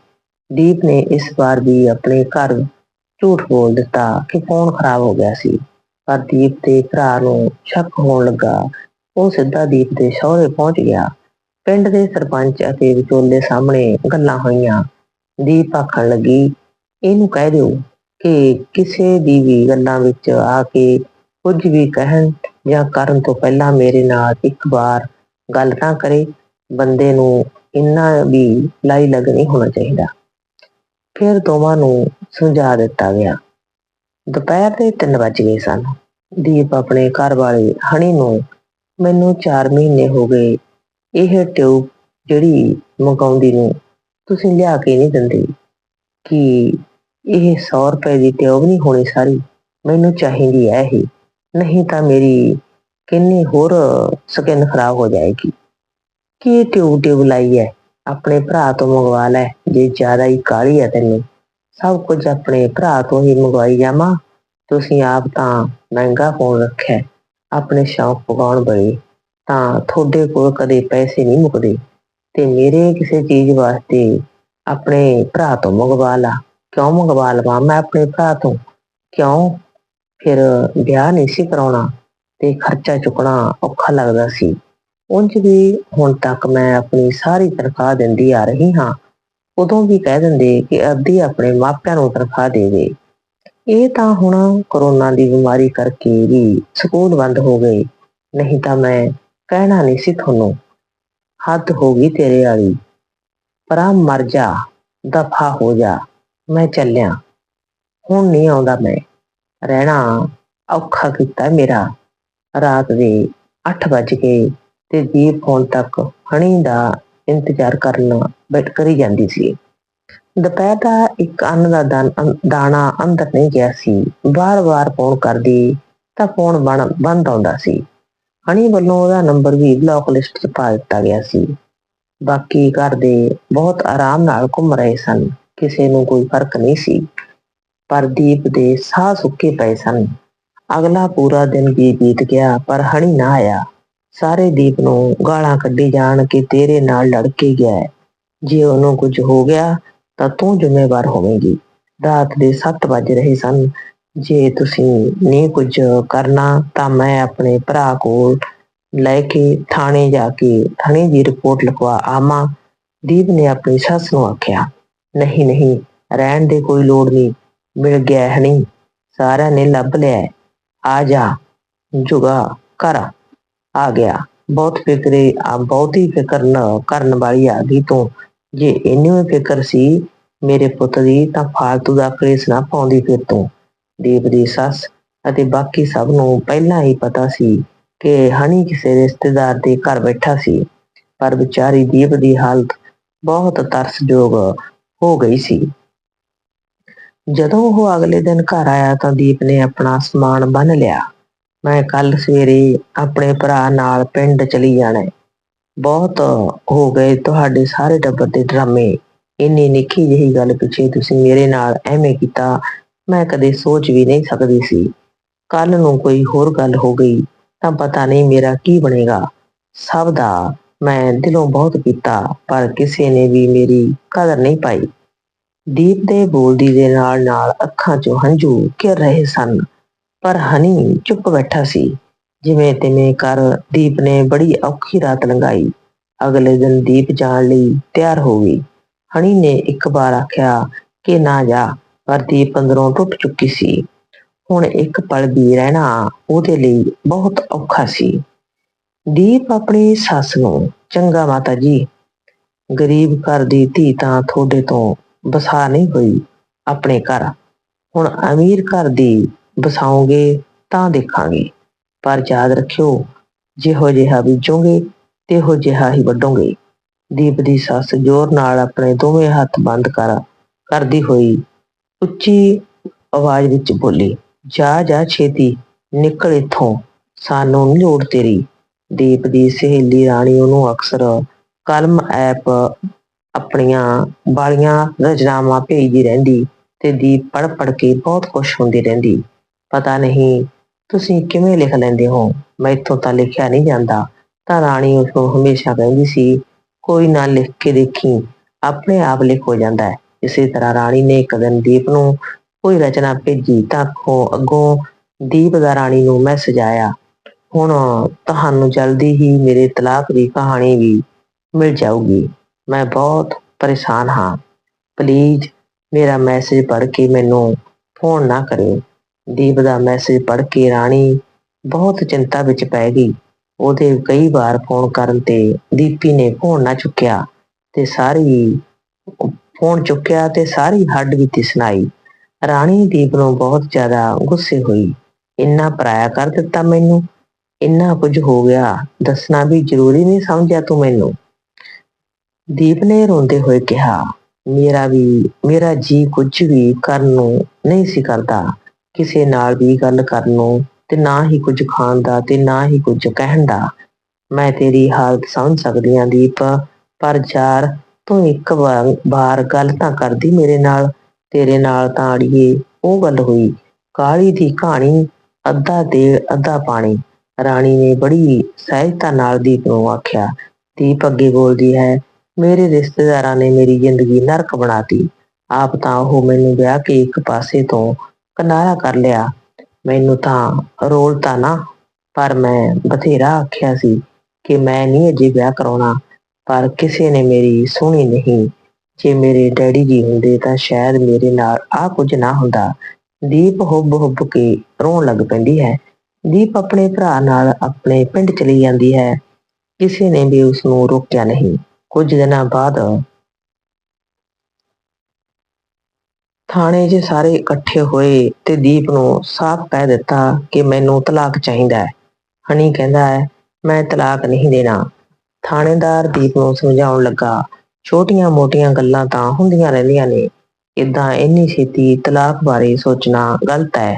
ਦੀਪ ਨੇ ਇਸ ਵਾਰ ਵੀ ਆਪਣੇ ਘਰ ਝੂਠ ਬੋਲ ਦਿੱਤਾ ਕਿ ਫੋਨ ਖਰਾਬ ਹੋ ਗਿਆ ਸੀ। ਪਰ ਦੀਪ ਦੇ ਭਰਾ ਨੂੰ ਸ਼ੱਕ ਹੋਣ ਲੱਗਾ। ਉਹ ਸਿੱਧਾ ਦੀਪ ਦੇ ਸ਼ਹੁਰੇ ਪਹੁੰਚ ਗਿਆ। ਪਿੰਡ ਦੇ ਸਰਪੰਚ ਅਤੇ ਵਿਚੋਲੇ ਸਾਹਮਣੇ ਗੱਲਾਂ ਹੋਈਆਂ। ਦੀਪ ਆਖਣ ਲੱਗੀ, ਇਹਨੂੰ ਕਹਿ ਦਿਓ ਕਿ ਕਿਸੇ ਦੀ ਵੀ ਗੱਲਾਂ ਵਿੱਚ ਆ ਕੇ ਕੁਝ ਵੀ ਕਹਿਣ ਜਾਂ ਕਰਨ ਤੋਂ ਪਹਿਲਾਂ ਮੇਰੇ ਨਾਲ ਇੱਕ ਵਾਰ ਗੱਲ ਤਾਂ ਕਰੇ, ਬੰਦੇ ਨੂੰ ਇੰਨਾ ਵੀ ਲਾਈ ਲੱਗ ਨਹੀਂ ਹੋਣਾ ਚਾਹੀਦਾ। ਫਿਰ ਦੋਵਾਂ ਨੂੰ ਸਮਝਾ ਦਿੱਤਾ ਗਿਆ। ਦੁਪਹਿਰ ਦੇ 3 ਵੱਜ ਗਏ ਸਨ। ਦੀਪ ਆਪਣੇ ਘਰ ਵਾਲੇ ਹਣੀ ਨੂੰ ਮੈਨੂੰ 4 ਮਹੀਨੇ ਹੋ ਗਏ। ਇਹ ਟਿਊਬ ਜਿਹੜੀ ਮੰਗਾਉਂਦੀ ਨੂੰ ਤੁਸੀਂ ਲਿਆ ਕੇ ਨਹੀਂ ਦਿੰਦੇ। ਕਿ ਇਹ 100 ਰੁਪਏ ਦੀ ਟਿਊਬ ਨਹੀਂ ਹੋਣੀ ਸਾਰੀ? ਮੈਨੂੰ ਚਾਹੀਦੀ ਹੈ ਇਹ। ਨਹੀਂ ਤਾਂ ਮੇਰੀ ਕਿੰਨੀ ਹੋਰ ਸਕਿਨ ਖਰਾਬ ਹੋ ਜਾਏਗੀ। ਕੀ ਟਿਊਬ ਟਿਊਬ ਲਾਈ ਹੈ ਆਪਣੇ ਭਰਾ ਤੋਂ ਮੰਗਵਾ ਲੈ। ਜੇ ਜ਼ਿਆਦਾ ਹੀ ਕਾਲੀ ਹੈ ਤੈਨੂੰ। ਸਭ ਕੁਝ ਆਪਣੇ ਭਰਾ ਤੋਂ ਹੀ ਮੰਗਵਾਈ ਜਾਵਾਂ। ਤੁਸੀਂ ਆਪ ਤਾਂ ਮਹਿੰਗਾ ਫੋਨ ਰੱਖਿਆ, ਆਪਣੇ ਸ਼ੌਂਕ ਪਗਾਉਣ ਬੜੇ ਤਾਂ ਤੁਹਾਡੇ ਕੋਲ ਕਦੇ ਪੈਸੇ ਨਹੀਂ ਮੁੱਕਦੇ। ਤੇ ਮੇਰੇ ਕਿਸੇ ਚੀਜ਼ ਵਾਸਤੇ ਆਪਣੇ ਭਰਾ ਤੋਂ ਮੰਗਵਾ ਲਾ। ਕਿਉਂ ਮੰਗਵਾ ਲਵਾਂ? ਮੈਂ ਆਪਣੇ ਭਰਾ ਤੋਂ ਕਿਉਂ ਫਿਰ ਵਿਆਹ ਨਹੀਂ ਸੀ ਕਰਾਉਣਾ ਤੇ ਖਰਚਾ ਚੁੱਕਣਾ ਔਖਾ ਲੱਗਦਾ ਸੀ। ਉਂਝ ਵੀ ਹੁਣ ਤੱਕ ਮੈਂ ਆਪਣੀ ਸਾਰੀ ਤਨਖਾਹ ਦਿੰਦੀ ਆ ਰਹੀ ਹਾਂ। ਉਦੋਂ ਵੀ ਕਹਿ ਦਿੰਦੇ ਕਿ ਅੱਧੀ ਆਪਣੇ ਮਾਪਿਆਂ ਨੂੰ ਤਨਖਾਹ ਦੇਵੇ। ਇਹ ਤਾਂ ਹੁਣ ਕਰੋਨਾ ਦੀ ਬਿਮਾਰੀ ਕਰਕੇ ਵੀ ਸਕੂਲ ਬੰਦ ਹੋ ਗਏ। ਨਹੀਂ ਤਾਂ ਮੈਂ ਕਹਿਣਾ ਨਹੀਂ ਸੀ ਤੁਹਾਨੂੰ, ਹੱਦ ਹੋ ਗਈ ਤੇਰੇ ਵਾਲੀ। ਪਰਾਂ ਮਰ ਜਾ, ਦਫਾ ਹੋ ਜਾ, ਮੈਂ ਚੱਲਿਆ। ਹੁਣ ਨਹੀਂ ਆਉਂਦਾ ਮੈਂ। ਰਹਿਣਾ ਔਖਾ ਕੀਤਾ ਮੇਰਾ। ਰਾਤ ਦੇ 8 ਵਜ ਗਏ ਤੇ ਦੀਪ ਹੋਣ ਤੱਕ, ਹਣੀ ਦਾ ਇੰਤਜ਼ਾਰ ਕਰਨ ਬੈਠ ਕਰੀ ਜਾਂਦੀ ਸੀ। ਦੁਪਹਿਰ ਦਾ ਇੱਕ ਅੰਨ ਦਾ ਦਾਣਾ ਅੰਦਰ ਨਹੀਂ ਗਿਆ ਸੀ। ਵਾਰ-ਵਾਰ ਫੋਨ ਕਰਦੀ ਤਾਂ ਫੋਨ ਬਣ- ਬੰਦ ਆਉਂਦਾ ਸੀ। ਹਣੀ ਵੱਲੋਂ ਉਹਦਾ ਨੰਬਰ ਵੀ ਬਲੌਕ ਲਿਸਟ 'ਚ ਪਾ ਦਿੱਤਾ ਗਿਆ ਸੀ। ਬਾਕੀ ਘਰ ਦੇ ਬਹੁਤ ਆਰਾਮ ਨਾਲ ਘੁੰਮ ਰਹੇ ਸਨ। ਕਿਸੇ ਨੂੰ ਕੋਈ ਫ਼ਰਕ ਨਹੀਂ ਸੀ। ਪਰ ਦੀਪ ਦੇ ਸਾਹ ਸੁੱਕੇ ਪਏ ਸਨ। ਅਗਲਾ ਪੂਰਾ ਦਿਨ ਵੀ ਬੀਤ ਗਿਆ ਪਰ ਹਣੀ ਨਾ ਆਇਆ। ਸਾਰੇ ਦੀਪ ਨੂੰ ਗਾਲਾਂ ਕੱਢੀ ਜਾਣ ਕਿ ਤੇਰੇ ਨਾਲ ਲੜ ਕੇ ਗਿਆ ਹੈ। ਜੇ ਉਹਨੂੰ ਕੁਝ ਹੋ ਗਿਆ, ਤਾਂ ਤੂੰ ਜ਼ਿੰਮੇਵਾਰ ਹੋਵੇਂਗੀ। ਰਾਤ ਦੇ 7 ਵੱਜ ਰਹੇ ਸਨ। ਜੇ ਤੁਸੀਂ ਨਹੀਂ ਕੁਝ ਕਰਨਾ, ਤਾਂ ਮੈਂ ਆਪਣੇ ਭਰਾ ਕੋਲ ਲੈ ਕੇ ਥਾਣੇ ਜਾ ਕੇ ਥਾਣੇ ਦੀ ਰਿਪੋਰਟ ਲਿਖਵਾ ਆਵਾਂ। ਦੀਪ ਨੇ ਆਪਣੀ ਸੱਸ ਨੂੰ ਆਖਿਆ, ਨਹੀਂ ਨਹੀਂ, ਰਹਿਣ ਦੇ ਕੋਈ ਲੋੜ ਨਹੀਂ। ਮਿਲ ਗਿਆ ਹੈ ਨਹੀਂ। ਸਾਰਿਆਂ ਨੇ ਲੱਭ ਲਿਆ ਆ ਜਾ, ਜੁਗਾ ਕਰ ਆ ਗਿਆ। ਬਹੁਤ ਫਿਕਰੇ, ਆ ਬਹੁਤੀ ਫਿਕਰ ਨਾ ਕਰਨ ਵਾਲੀ ਆ ਗਈ ਤੂੰ। ਜੇ ਇੰਨੀ ਫਿਕਰ ਸੀ, ਮੇਰੇ ਪੁੱਤ ਦੀ, ਤਾਂ ਫਾਲਤੂ ਦਾ ਕਲੇਸ਼ ਨਾ ਪਾਉਂਦੀ ਫਿਰ ਤੂੰ। ਦੀਪ ਦੀ ਸੱਸ ਅਤੇ ਬਾਕੀ ਸਭ ਨੂੰ ਪਹਿਲਾਂ ਹੀ ਪਤਾ ਸੀ ਕਿ ਹਣੀ ਕਿਸੇ ਰਿਸ਼ਤੇਦਾਰ ਦੇ ਘਰ ਬੈਠਾ ਸੀ। ਪਰ ਵਿਚਾਰੀ ਦੀਪ ਦੀ ਹਾਲਤ ਬਹੁਤ ਤਰਸਯੋਗ ਹੋ ਗਈ ਸੀ। ਜਦੋਂ ਉਹ ਅਗਲੇ ਦਿਨ ਘਰ ਆਇਆ ਤਾਂ ਦੀਪ ਨੇ ਆਪਣਾ ਸਮਾਨ ਬੰਨ ਲਿਆ। ਮੈਂ ਕੱਲ ਸਵੇਰੇ ਆਪਣੇ ਭਰਾ ਨਾਲ ਪਿੰਡ ਚਲੀ ਜਾਣਾ ਹੈ। ਬਹੁਤ ਹੋ ਗਏ ਤੁਹਾਡੇ ਸਾਰੇ ਟੱਬਰ ਦੇ ਡਰਾਮੇ। ਇੰਨੀ ਨਿੱਕੀ ਜਿਹੀ ਗੱਲ ਪਿੱਛੇ ਤੁਸੀਂ ਮੇਰੇ ਨਾਲ ਐਵੇਂ ਕੀਤਾ, ਮੈਂ ਕਦੇ ਸੋਚ ਵੀ ਨਹੀਂ ਸਕਦੀ ਸੀ। ਕੱਲ ਨੂੰ ਕੋਈ ਹੋਰ ਗੱਲ ਹੋ ਗਈ, ਤਾਂ ਪਤਾ ਨਹੀਂ ਮੇਰਾ ਕੀ ਬਣੇਗਾ। ਸਭ ਦਾ ਮੈਂ ਦਿਲੋਂ ਬਹੁਤ ਕੀਤਾ, ਪਰ ਕਿਸੇ ਨੇ ਵੀ ਮੇਰੀ ਕਦਰ ਨਹੀਂ ਪਾਈ। ਦੀਪ ਦੇ ਬੋਲਦੀ ਦੇ ਨਾਲ ਨਾਲ ਅੱਖਾਂ 'ਚੋਂ ਹੰਝੂ ਘਿਰ ਰਹੇ ਸਨ। ਪਰ ਹਨੀ ਚੁੱਪ ਬੈਠਾ ਸੀ। ਜਿਵੇਂ ਤਿਵੇਂ ਕਰ ਦੀਪ ਨੇ ਬੜੀ ਔਖੀ ਰਾਤ ਲੰਘਾਈ। ਅਗਲੇ ਦਿਨ ਦੀਪ ਜਾਣ ਲਈ ਤਿਆਰ ਹੋ ਗਈ। ਹਣੀ ਨੇ ਇੱਕ ਵਾਰ ਆਖਿਆ ਕਿ ਨਾ ਜਾ, ਪਰ ਦੀਪ ਅੰਦਰੋਂ ਟੁੱਟ ਚੁੱਕੀ ਸੀ। ਹੁਣ ਇੱਕ ਪਲ ਵੀ ਰਹਿਣਾ ਉਹਦੇ ਲਈ ਬਹੁਤ ਔਖਾ ਸੀ। ਦੀਪ ਆਪਣੀ ਸੱਸ ਨੂੰ, ਚੰਗਾ ਮਾਤਾ ਜੀ, ਗਰੀਬ ਘਰ ਦੀ ਧੀ ਤਾਂ ਤੁਹਾਡੇ ਤੋਂ ਬਸਾ ਨਹੀਂ ਹੋਈ, ਆਪਣੇ ਘਰ। ਹੁਣ ਅਮੀਰ ਘਰ ਦੀ ਬਸਾਓਗੇ ਤਾਂ ਦੇਖਾਂਗੇ। ਪਰ ਯਾਦ ਰੱਖਿਓ, ਜਿਹੋ ਜਿਹਾ ਬੀਜੋਗੇ, ਤਿਹੋ ਜਿਹਾ ਹੀ ਵੱਢੋਗੇ। ਦੀਪ ਦੀ ਸੱਸ ਜ਼ੋਰ ਨਾਲ ਆਪਣੇ ਦੋਵੇਂ ਹੱਥ ਬੰਦ ਕਰ, ਕਰਦੀ ਹੋਈ ਉੱਚੀ ਆਵਾਜ਼ ਵਿੱਚ ਬੋਲੀ, ਜਾ ਜਾ ਛੇਤੀ, ਨਿਕਲ ਇੱਥੋਂ, ਸਾਨੂੰ ਨੀ ਲੋੜ ਤੇਰੀ। ਦੀਪ ਦੀ ਸਹੇਲੀ ਰਾਣੀ ਉਹਨੂੰ ਅਕਸਰ ਕਲਮ ਐਪ ਆਪਣੀਆਂ ਬਾਲੀਆਂ ਰਚਨਾਵਾਂ ਭੇਜਦੀ ਰਹਿੰਦੀ ਤੇ ਦੀਪ ਪੜ ਪੜ ਕੇ ਬਹੁਤ ਖੁਸ਼ ਹੁੰਦੀ ਰਹਿੰਦੀ। ਪਤਾ ਨਹੀਂ ਤੁਸੀਂ ਕਿਵੇਂ ਲਿਖ ਲੈਂਦੇ ਹੋ। ਮੈਥੋਂ ਤਾਂ ਲਿਖਿਆ ਨਹੀਂ ਜਾਂਦਾ। ਤਾਂ ਰਾਣੀ ਉਸ ਨੂੰ ਹਮੇਸ਼ਾ ਕਹਿੰਦੀ ਸੀ, ਕੋਈ ਨਾ ਲਿਖ ਕੇ ਦੇਖੀ, ਆਪਣੇ ਆਪ ਲਿਖ ਹੋ ਜਾਂਦਾ ਹੈ। ਇਸੇ ਤਰ੍ਹਾਂ ਰਾਣੀ ਨੇ ਇੱਕ ਦਿਨ ਦੀਪ ਨੂੰ ਕੋਈ ਰਚਨਾ ਭੇਜੀ ਤਾਂ ਅੱਗੋਂ ਅੱਗੋਂ ਦੀਪ ਦਾ ਰਾਣੀ ਨੂੰ ਮੈਸੇਜ ਆਇਆ, ਹੁਣ ਤੁਹਾਨੂੰ ਜਲਦੀ ਹੀ ਮੇਰੇ ਤਲਾਕ ਦੀ ਕਹਾਣੀ ਵੀ ਮਿਲ ਜਾਊਗੀ। ਮੈਂ ਬਹੁਤ ਪਰੇਸ਼ਾਨ ਹਾਂ। ਪਲੀਜ਼ ਮੇਰਾ ਮੈਸੇਜ ਪੜ੍ਹ ਕੇ ਮੈਨੂੰ ਫੋਨ ਨਾ ਕਰਿਓ। ਦੀਪ ਦਾ ਮੈਸੇਜ ਪੜ੍ਹ ਕੇ ਰਾਣੀ ਬਹੁਤ ਚਿੰਤਾ ਵਿੱਚ ਪੈ ਗਈ। ਉਹਦੇ ਕਈ ਵਾਰ ਫੋਨ ਕਰਨ ਤੇ ਦੀਪੀ ਨੇ ਫੋਨ ਨਾ ਚੁੱਕਿਆ ਤੇ ਸਾਰੀ ਫੋਨ ਚੁੱਕਿਆ ਤੇ ਸਾਰੀ ਹੱਡ ਬੀਤੀ ਸੁਣਾਈ। ਰਾਣੀ ਦੀਪ ਨੂੰ ਬਹੁਤ ਜ਼ਿਆਦਾ ਗੁੱਸੇ ਹੋਈ। ਇੰਨਾ ਪਰਾਇਆ ਕਰ ਦਿੱਤਾ ਮੈਨੂੰ। ਇੰਨਾ ਕੁਝ ਹੋ ਗਿਆ। ਦੱਸਣਾ ਵੀ ਜ਼ਰੂਰੀ ਨਹੀਂ ਸਮਝਿਆ ਤੂੰ ਮੈਨੂੰ। ਦੀਪ ਨੇ ਰੋਂਦੇ ਹੋਏ ਕਿਹਾ, ਮੇਰਾ ਵੀ, ਮੇਰਾ ਜੀ ਕੁਝ ਵੀ ਕਰਨ ਨੂੰ ਨਹੀਂ ਸੀ ਕਰਦਾ। ਕਿਸੇ ਨਾਲ ਵੀ ਗੱਲ ਕਰਨ ਨੂੰ ਤੇ ਨਾ ਹੀ ਕੁਝ ਖਾਣ ਦਾ ਤੇ ਨਾ ਹੀ ਕੁਝ ਕਹਿਣ ਦਾ। ਮੈਂ ਤੇਰੀ ਹਾਲਤ ਸਮਝ ਸਕਦੀ ਹਾਂ ਦੀਪ, ਪਰ ਯਾਰ ਤੂੰ ਇੱਕ ਵਾਰ ਗੱਲ ਤਾਂ ਕਰਦੀ ਮੇਰੇ ਨਾਲ, ਤੇਰੇ ਨਾਲ ਤਾਂ ਅੜੀਏ ਉਹ ਗੱਲ ਹੋਈ। ਕਾਲੀ ਦੀ ਕਹਾਣੀ, ਅੱਧਾ ਦੇ ਅੱਧਾ ਪਾਣੀ। ਰਾਣੀ ਨੇ ਬੜੀ ਸਹਿਜਤਾ ਨਾਲ ਦੀਪ ਨੂੰ ਆਖਿਆ, ਦੀਪ ਅੱਗੇ ਬੋਲਦੀ ਹੈ, ਮੇਰੇ ਰਿਸ਼ਤੇਦਾਰਾਂ ਨੇ ਮੇਰੀ ਜ਼ਿੰਦਗੀ ਨਰਕ ਬਣਾਤੀ ਆਪ ਤਾਂ ਉਹ ਮੈਨੂੰ ਵਿਆਹ ਕੇ ਇੱਕ ਪਾਸੇ ਤੋਂ ਕਿਨਾਰਾ ਕਰ ਲਿਆ। ਮੈਨੂੰ ਤਾਂ ਰੋਲ ਤਾਂ ਨਾ, ਪਰ ਮੈਂ ਬਥੇਰਾ ਆਖਿਆ ਸੀ ਕਿ ਮੈਂ ਨਹੀਂ ਅਜੇ ਵਿਆਹ ਕਰਾਉਣਾ, ਪਰ ਕਿਸੇ ਨੇ ਮੇਰੀ ਸੁਣੀ ਨਹੀਂ। ਜੇ ਮੇਰੇ ਡੈਡੀ ਜੀ ਹੁੰਦੇ ਤਾਂ ਸ਼ਾਇਦ ਮੇਰੇ ਨਾਲ ਆ ਕੁਝ ਨਾ ਹੁੰਦਾ। ਦੀਪ ਹੁੱਬ ਹੁੱਬ ਕੇ ਰੋਣ ਲੱਗ ਪੈਂਦੀ ਹੈ। ਦੀਪ ਆਪਣੇ ਭਰਾ ਨਾਲ ਆਪਣੇ ਪਿੰਡ ਚਲੀ ਜਾਂਦੀ ਹੈ। ਕਿਸੇ ਨੇ ਵੀ ਉਸ ਨੂੰ ਰੋਕਿਆ ਨਹੀਂ। ਕੁਝ ਦਿਨਾਂ ਬਾਅਦ ਥਾਣੇ 'ਚ ਸਾਰੇ ਇਕੱਠੇ ਹੋਏ ਤੇ ਦੀਪ ਨੂੰ ਸਾਫ਼ ਕਹਿ ਦਿੱਤਾ ਕਿ ਮੈਨੂੰ ਤਲਾਕ ਚਾਹੀਦਾ ਹੈ। ਹਨੀ ਕਹਿੰਦਾ ਹੈ, ਮੈਂ ਤਲਾਕ ਨਹੀਂ ਦੇਣਾ। ਥਾਣੇਦਾਰ ਦੀਪ ਨੂੰ ਸਮਝਾਉਣ ਲੱਗਾ ਛੋਟੀਆਂ-ਮੋਟੀਆਂ ਗੱਲਾਂ ਤਾਂ ਹੁੰਦੀਆਂ ਰਹਿੰਦੀਆਂ ਨੇ। ਇਦਾਂ ਇੰਨੀ ਛੇਤੀ ਤਲਾਕ ਬਾਰੇ ਸੋਚਣਾ ਗਲਤ ਹੈ।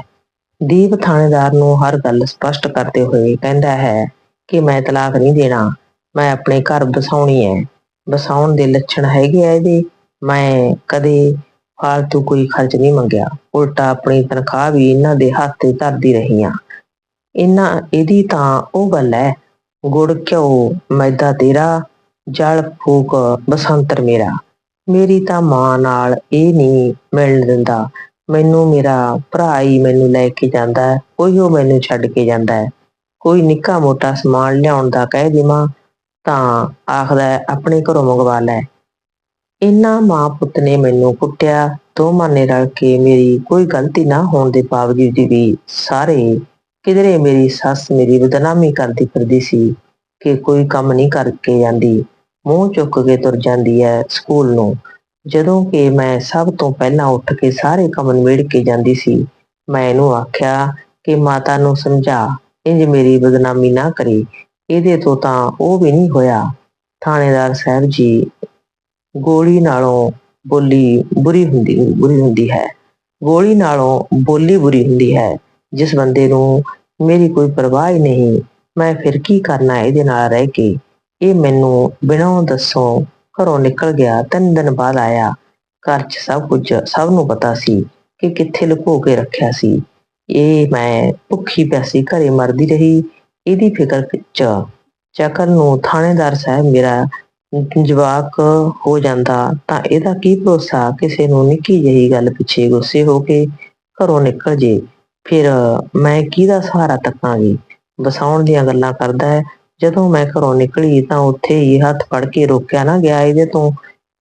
ਦੀਪ ਥਾਣੇਦਾਰ ਨੂੰ ਹਰ ਗੱਲ ਸਪਸ਼ਟ ਕਰਦੇ ਹੋਏ ਕਹਿੰਦਾ ਹੈ ਕਿ ਮੈਂ ਤਲਾਕ ਨਹੀਂ ਦੇਣਾ। ਮੈਂ ਆਪਣੇ ਘਰ ਬਸਾਉਣੀ ਹੈ। ਬਸਾਉਣ ਦੇ ਲੱਛਣ ਹੈਗੇ ਆ ਇਹਦੇ। ਮੈਂ ਕਦੇ ਫਾਲਤੂ ਕੋਈ ਖਰਚ ਨਹੀਂ ਮੰਗਿਆ। ਉਲਟਾ ਆਪਣੀ ਤਨਖਾਹ ਵੀ ਇਹਨਾਂ ਦੇ ਹੱਥ ਤੇ ਧਰਦੀ ਰਹੀ ਆ ਇਹਨਾਂ, ਇਹਦੀ ਤਾਂ ਉਹ ਗੱਲ ਹੈ ਗੁੜ, ਘਿਓ, ਮੈਦਾ ਤੇਰਾ, ਜਲ, ਫੂਕ, ਬਸੰਤਰ ਮੇਰਾ। ਮੇਰੀ ਤਾਂ ਮਾਂ ਨਾਲ ਇਹ ਨਹੀਂ ਮਿਲਣ ਦਿੰਦਾ। ਮੈਨੂੰ ਮੇਰਾ ਭਰਾ ਹੀ ਮੈਨੂੰ ਲੈ ਕੇ ਜਾਂਦਾ ਹੈ ਕੋਈ ਉਹ ਮੈਨੂੰ ਛੱਡ ਕੇ ਜਾਂਦਾ ਹੈ ਕੋਈ ਨਿੱਕਾ ਮੋਟਾ ਸਮਾਨ ਲਿਆਉਣ ਦਾ ਕਹਿ ਦੇਵਾਂ, ਤਾਂ ਆਖਦਾ ਆਪਣੇ ਘਰੋਂ ਮੰਗਵਾ ਲੈ। ਇਹਨਾਂ ਮਾਂ ਪੁੱਤ ਨੇ ਮੈਨੂੰ ਕੁੱਟਿਆ, ਦੋਵਾਂ ਨੇ ਰਲ ਕੇ ਮੇਰੀ ਕੋਈ ਗਲਤੀ ਨਾ ਹੋਣ ਦੇ ਬਾਵਜੂਦ ਵੀ ਸਾਰੇ ਕਿਧਰੇ ਮੇਰੀ ਸੱਸ ਮੇਰੀ ਬਦਨਾਮੀ ਕਰਦੀ ਫਿਰਦੀ ਸੀ ਕਿ ਕੋਈ ਕੰਮ ਨਹੀਂ ਕਰਕੇ ਜਾਂਦੀ। ਮੂੰਹ ਚੁੱਕ ਕੇ ਤੁਰ ਜਾਂਦੀ ਹੈ ਸਕੂਲ ਨੂੰ। ਜਦੋਂ ਕਿ ਮੈਂ ਸਭ ਤੋਂ ਪਹਿਲਾਂ ਉੱਠ ਕੇ ਸਾਰੇ ਕੰਮ ਨਿਬੇੜ ਕੇ ਜਾਂਦੀ ਸੀ, ਮੈਂ ਇਹਨੂੰ ਆਖਿਆ ਕਿ ਮਾਤਾ ਨੂੰ ਸਮਝਾ, ਇੰਜ ਮੇਰੀ ਬਦਨਾਮੀ ਨਾ ਕਰੇ। ਇਹਦੇ ਤੋਂ ਤਾਂ ਉਹ ਵੀ ਨਹੀਂ ਹੋਇਆ। ਥਾਣੇਦਾਰ ਸਾਹਿਬ ਜੀ ਗੋਲੀ ਨਾਲੋਂ ਬੋਲੀ ਬੁਰੀ ਹੁੰਦੀ ਬੁਰੀ ਹੁੰਦੀ ਹੈ। ਗੋਲੀ ਨਾਲੋਂ ਬੋਲੀ ਬੁਰੀ ਹੁੰਦੀ ਹੈ। ਜਿਸ ਬੰਦੇ ਨੂੰ ਮੇਰੀ ਕੋਈ ਪਰਵਾਹ ਹੀ ਨਹੀਂ, ਮੈਂ ਫਿਰ ਕੀ ਕਰਨਾ ਇਹਦੇ ਨਾਲ ਰਹਿ ਕੇ? ਇਹ ਮੈਨੂੰ ਬਿਨਾਂ ਦੱਸੋਂ ਘਰੋਂ ਨਿਕਲ ਗਿਆ, ਤਿੰਨ ਦਿਨ ਬਾਅਦ ਆਇਆ। ਘਰ 'ਚ ਸਭ ਕੁਝ, ਸਭ ਨੂੰ ਪਤਾ ਸੀ ਕਿ ਕਿੱਥੇ ਲੁਕੋ ਕੇ ਰੱਖਿਆ ਸੀ। ਇਹ ਮੈਂ ਭੁੱਖੀ ਪਿਆਸੀ ਘਰੇ ਮਰਦੀ ਰਹੀ। ਇਹਦੀ ਫਿਕਰ 'ਚ, ਚੱਕਰ ਨੂੰ ਥਾਣੇਦਾਰ ਸਾਹਿਬ ਮੇਰਾ ਜਵਾਕ ਹੋ ਜਾਂਦਾ ਤਾਂ ਇਹਦਾ ਕੀ ਭਰੋਸਾ? ਕਿਸੇ ਨੂੰ ਨਿੱਕੀ ਜਿਹੀ ਗੱਲ ਪਿੱਛੇ ਗੁੱਸੇ ਹੋ ਕੇ ਘਰੋਂ ਨਿਕਲ ਜੇ। ਫਿਰ ਮੈਂ ਕਿਹਦਾ ਸਹਾਰਾ ਤੱਕਾਂਗੀ? ਵਸਾਉਣ ਦੀਆਂ ਗੱਲਾਂ ਕਰਦਾ ਹੈ। ਜਦੋਂ ਮੈਂ ਘਰੋਂ ਨਿਕਲੀ ਤਾਂ ਉੱਥੇ ਹੀ ਹੱਥ ਫੜ ਕੇ ਰੋਕਿਆ ਨਾ ਗਿਆ ਇਹਦੇ ਤੋਂ।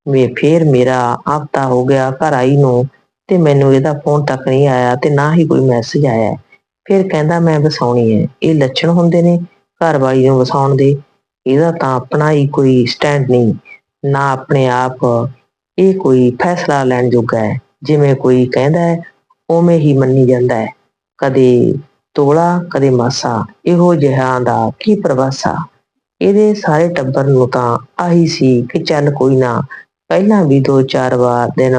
ਮੈਂ ਫੇਰ ਮੇਰਾ ਹਫ਼ਤਾ ਹੋ ਗਿਆ ਘਰ ਆਈ ਨੂੰ ਤੇ ਮੈਨੂੰ ਇਹਦਾ ਫੋਨ ਤੱਕ ਨਹੀਂ ਆਇਆ ਤੇ ਨਾ ਹੀ ਕੋਈ ਮੈਸੇਜ ਆਇਆ। ਫਿਰ ਕਹਿੰਦਾ ਮੈਂ ਵਸਾਉਣੀ ਹੈ। ਇਹ ਲੱਛਣ ਹੁੰਦੇ ਨੇ ਘਰ ਵਾਲੀ ਨੂੰ ਵਸਾਉਣ ਦੇ। ਇਹਦਾ ਤਾਂ ਆਪਣਾ ਹੀ ਕੋਈ ਸਟੈਂਡ ਨਹੀਂ, ਨਾ ਆਪਣੇ ਆਪ ਇਹ ਕੋਈ ਫੈਸਲਾ ਲੈਣ ਜੋਗਾ ਹੈ। ਜਿਵੇਂ ਕੋਈ ਕਹਿੰਦਾ ਹੈ, ਉਵੇਂ ਹੀ ਮੰਨੀ ਜਾਂਦਾ ਹੈ। ਕਦੇ ਤੋਲਾ, ਕਦੇ ਮਾਸਾ, ਇਹੋ ਜਿਹਾ ਦਾ ਕੀ ਪ੍ਰਵਾਸਾ? ਇਹਦੇ ਸਾਰੇ ਟੱਬਰ ਨੂੰ ਤਾਂ ਆਹੀ ਸੀ ਕਿ ਚੱਲ ਕੋਈ ਨਾ, ਪਹਿਲਾਂ ਵੀ ਦੋ ਚਾਰ ਵਾਰ ਦਿਨ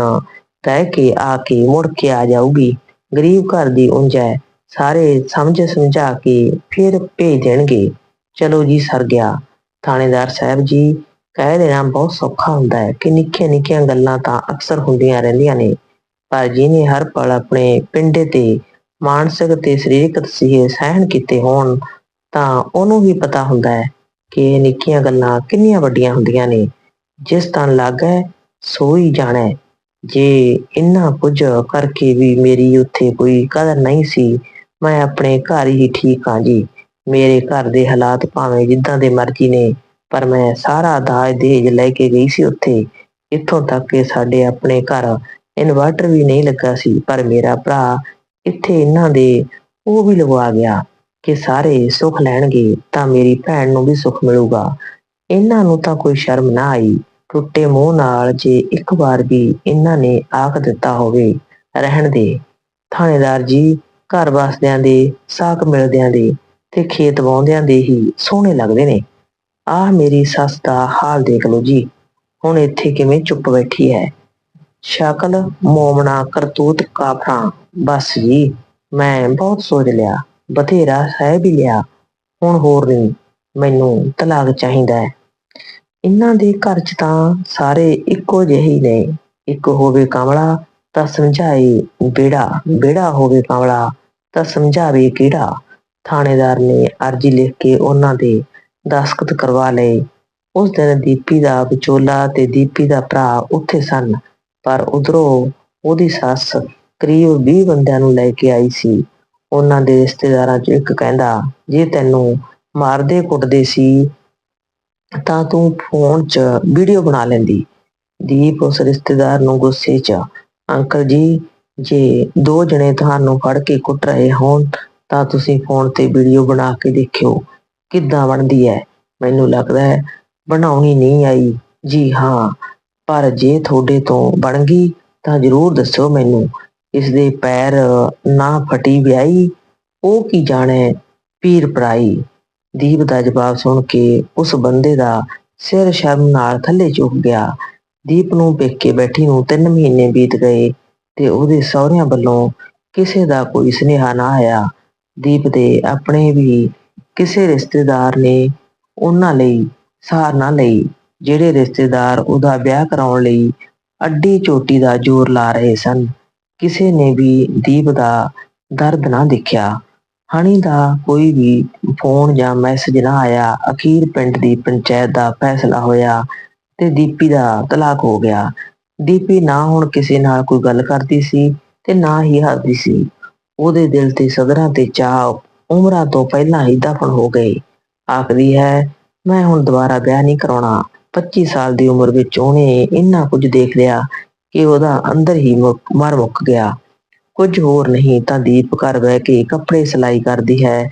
ਰਹਿ ਕੇ ਆ ਕੇ ਮੁੜ ਕੇ ਆ ਜਾਊਗੀ। ਗਰੀਬ ਘਰ ਦੀ ਉਂਝ ਹੈ, ਸਾਰੇ ਸਮਝ ਸਮਝਾ ਕੇ ਫਿਰ ਭੇਜ ਦੇਣਗੇ। ਚਲੋ ਜੀ, ਸਰ ਗਿਆ। ਥਾਣੇਦਾਰ ਸਾਹਿਬ ਜੀ, ਕਹਿ ਦੇਣਾ ਬਹੁਤ ਸੌਖਾ ਹੁੰਦਾ ਹੈ ਕਿ ਨਿੱਕੀਆਂ ਨਿੱਕੀਆਂ ਗੱਲਾਂ ਤਾਂ ਅਕਸਰ ਹੁੰਦੀਆਂ ਰਹਿੰਦੀਆਂ ਨੇ। ਪਰ ਜਿਹਨੇ ਹਰ ਪਲ ਆਪਣੇ ਪਿੰਡੇ ਤੇ ਮਾਨਸਿਕ ਤੇ ਸਰੀਰਕ ਤਸੀਹੇ ਸਹਿਣ ਕੀਤੇ ਹੋਣ, ਤਾਂ ਉਹਨੂੰ ਵੀ ਪਤਾ ਹੁੰਦਾ ਹੈ ਕਿ ਇਹ ਨਿੱਕੀਆਂ ਗੱਲਾਂ ਕਿੰਨੀਆਂ ਵੱਡੀਆਂ ਹੁੰਦੀਆਂ ਨੇ। ਜਿਸ ਤਨ ਲੱਗਾ, ਸੋ ਹੀ ਜਾਣਾ। ਜੇ ਇੰਨਾ ਕੁਝ ਕਰਕੇ ਵੀ ਮੇਰੀ ਉੱਥੇ ਕੋਈ ਕਦਰ ਨਹੀਂ ਸੀ, ਮੈਂ ਆਪਣੇ ਘਰ ਹੀ ਠੀਕ ਹਾਂ ਜੀ। ਮੇਰੇ ਘਰ ਦੇ ਹਾਲਾਤ ਭਾਵੇਂ ਜਿੱਦਾਂ ਦੇ ਮਰਜ਼ੀ ਨੇ, ਪਰ ਮੈਂ ਸਾਰਾ ਦਾਜ ਦੇਜ ਲੈ ਕੇ ਗਈ ਸੀ ਉੱਥੇ। ਇੱਥੋਂ ਤੱਕ ਕਿ ਸਾਡੇ ਆਪਣੇ ਘਰ ਇਨਵਰਟਰ ਵੀ ਨਹੀਂ ਲੱਗਾ ਸੀ, ਪਰ ਮੇਰਾ ਭਰਾ ਇੱਥੇ ਇਹਨਾਂ ਦੇ ਉਹ ਵੀ ਲਗਵਾ ਗਿਆ ਕਿ ਸਾਰੇ ਸੁੱਖ ਲੈਣਗੇ, ਤਾਂ ਮੇਰੀ ਭੈਣ ਨੂੰ ਵੀ ਸੁੱਖ ਮਿਲੂਗਾ। ਇਹਨਾਂ ਨੂੰ ਤਾਂ ਕੋਈ ਸ਼ਰਮ ਨਾ ਆਈ। ਟੁੱਟੇ ਮੂੰਹ ਨਾਲ ਜੇ ਇੱਕ ਵਾਰ ਵੀ ਇਹਨਾਂ ਨੇ ਆਖ ਦਿੱਤਾ ਹੋਵੇ, ਰਹਿਣ ਦੇ। ਥਾਣੇਦਾਰ ਜੀ, ਘਰ ਵਸਦਿਆਂ ਦੇ, ਸਾਕ ਮਿਲਦਿਆਂ ਦੇ। ਤੇ ਖੇਤ ਵਾਉਂਦਿਆਂ ਦੇ ਹੀ ਸੋਹਣੇ ਲੱਗਦੇ ਨੇ। ਆਹ ਮੇਰੀ ਸੱਸ ਦਾ ਹਾਲ ਦੇਖ ਲਓ ਜੀ। ਹੁਣ ਇੱਥੇ ਕਿਵੇਂ ਚੁੱਪ ਬੈਠੀ ਹੈ। ਸ਼ਕਲ, ਮੋਮਣਾ, ਕਰਤੂਤ, ਕਾਫਰਾਂ, ਬਸ ਜੀ, ਮੈਂ ਬਹੁਤ ਸੋਚ ਲਿਆ, ਬਥੇਰਾ ਸਹਿ ਵੀ ਲਿਆ। ਹੁਣ ਹੋਰ ਨਹੀਂ ਮੈਨੂੰ ਤਲਾਕ ਚਾਹੀਦਾ ਹੈ। ਇਹਨਾਂ ਦੇ ਘਰ 'ਚ ਤਾਂ ਸਾਰੇ ਇੱਕੋ ਜਿਹੇ ਨੇ। ਇੱਕ ਹੋਵੇ ਕਮਲਾ, ਤਾਂ ਸਮਝਾਏ ਬੇੜਾ ਬੇੜਾ ਹੋਵੇ ਕਮਲਾ, ਤਾਂ ਸਮਝਾਵੇ ਕਿਹੜਾ? ਥਾਣੇਦਾਰ ਨੇ ਅਰਜੀ ਲਿਖ ਕੇ ਉਹਨਾਂ ਦੇ ਦਸਖਤ ਕਰਵਾ ਲਏ। ਉਸ ਦਿਨ ਦੀਪੀ ਦਾ ਵਿਚੋਲਾ ਤੇ ਦੀਪੀ ਦਾ ਭਰਾ ਉੱਥੇ ਸਨ, ਪਰ ਉਧਰੋਂ ਉਹਦੀ ਸੱਸ ਕਰੀਬ 20 ਬੰਦਿਆਂ ਨੂੰ ਲੈ ਕੇ ਆਈ ਸੀ। ਉਹਨਾਂ ਦੇ ਰਿਸ਼ਤੇਦਾਰਾਂ 'ਚ ਇੱਕ ਕਹਿੰਦਾ, ਜੇ ਤੈਨੂੰ ਮਾਰਦੇ ਕੁੱਟਦੇ ਸੀ, ਤਾਂ ਤੂੰ ਫੋਨ 'ਚ ਵੀਡੀਓ ਬਣਾ ਲੈਂਦੀ। ਦੀਪ ਉਸ ਰਿਸ਼ਤੇਦਾਰ ਨੂੰ ਗੁੱਸੇ 'ਚ, ਅੰਕਲ ਜੀ, ਜੇ ਦੋ ਜਣੇ ਤੁਹਾਨੂੰ ਫੜ ਕੇ ਕੁੱਟ ਰਹੇ ਹੋਣ ਤਾਂ ਤੁਸੀਂ ਫੋਨ ਤੇ ਵੀਡੀਓ ਬਣਾ ਕੇ ਦੇਖਿਓ ਕਿੱਦਾਂ ਬਣਦੀ ਹੈ। ਮੈਨੂੰ ਲੱਗਦਾ ਹੈ ਬਣਾਉਣੀ ਨਹੀਂ ਆਈ। ਜੀ ਹਾਂ, ਪਰ ਜੇ ਤੁਹਾਡੇ ਤੋਂ ਬਣ ਗਈ ਤਾਂ ਜ਼ਰੂਰ ਦੱਸਿਓ ਮੈਨੂੰ। ਇਸ ਦੇ ਪੈਰ ਨਾ ਫਟੀ ਵਿਆਹੀ, ਉਹ ਕੀ ਜਾਣੇ ਪੀਰ ਪਰਾਈ। ਦੀਪ ਦਾ ਜਵਾਬ ਸੁਣ ਕੇ ਉਸ ਬੰਦੇ ਦਾ ਸਿਰ ਸ਼ਰਮ ਨਾਲ ਥੱਲੇ ਝੁਕ ਗਿਆ। ਦੀਪ ਨੂੰ ਪੇਕੇ ਬੈਠੀ ਨੂੰ 3 ਮਹੀਨੇ ਬੀਤ ਗਏ ਤੇ ਉਹਦੇ ਸਹੁਰਿਆਂ ਵੱਲੋਂ ਕਿਸੇ ਦਾ ਕੋਈ ਸੁਨੇਹਾ ਨਾ ਆਇਆ। ਦੀਪ ਦੇ ਆਪਣੇ ਵੀ ਕਿਸੇ ਰਿਸ਼ਤੇਦਾਰ ਨੇ ਉਹਨਾਂ ਲਈ ਸਾਰ ਨਾ ਲਈ, ਜਿਹੜੇ ਰਿਸ਼ਤੇਦਾਰ ਉਹਦਾ ਵਿਆਹ ਕਰਾਉਣ ਲਈ ਅੱਡੀ ਚੋਟੀ ਦਾ ਜ਼ੋਰ ਲਾ ਰਹੇ ਸਨ। ਕਿਸੇ ਨੇ ਵੀ ਦੀਪ ਦਾ ਦਰਦ ਨਾ ਦੇਖਿਆ। ਹਣੀ ਦਾ ਕੋਈ ਵੀ ਫੋਨ ਜਾਂ ਮੈਸੇਜ ਨਾ ਆਇਆ। ਅਖੀਰ ਪਿੰਡ ਦੀ ਪੰਚਾਇਤ ਦਾ ਫੈਸਲਾ ਹੋਇਆ ਤੇ ਦੀਪੀ ਦਾ ਤਲਾਕ ਹੋ ਗਿਆ। ਦੀਪੀ ਨਾ ਹੁਣ ਕਿਸੇ ਨਾਲ ਕੋਈ ਗੱਲ ਕਰਦੀ ਸੀ ਤੇ ਨਾ ਹੀ ਹੱਸਦੀ ਸੀ। ਉਹਦੇ ਦਿਲ ਤੇ ਸਦਰਾਂ ਤੇ ਚਾਹ ਉਮਰਾਂ ਤੋਂ ਪਹਿਲਾਂ ਹੀ ਦਫਨ ਹੋ ਗਏ। ਆਖਦੀ ਹੈ, ਮੈਂ ਹੁਣ ਦੁਬਾਰਾ ਵਿਆਹ ਨਹੀਂ ਕਰਾਉਣਾ। 25 ਸਾਲ ਦੀ ਉਮਰ ਵਿੱਚ ਉਹਨੇ ਇੰਨਾ ਕੁਝ ਦੇਖ ਲਿਆ ਕਿ ਉਹਦਾ ਅੰਦਰ ਹੀ ਮੁੱਕ- ਮਰ ਮੁੱਕ ਗਿਆ। ਕੁਝ ਹੋਰ ਨਹੀਂ ਤਾਂ ਦੀਪ ਘਰ ਬਹਿ ਕੇ ਕੱਪੜੇ ਸਿਲਾਈ ਕਰਦੀ ਹੈ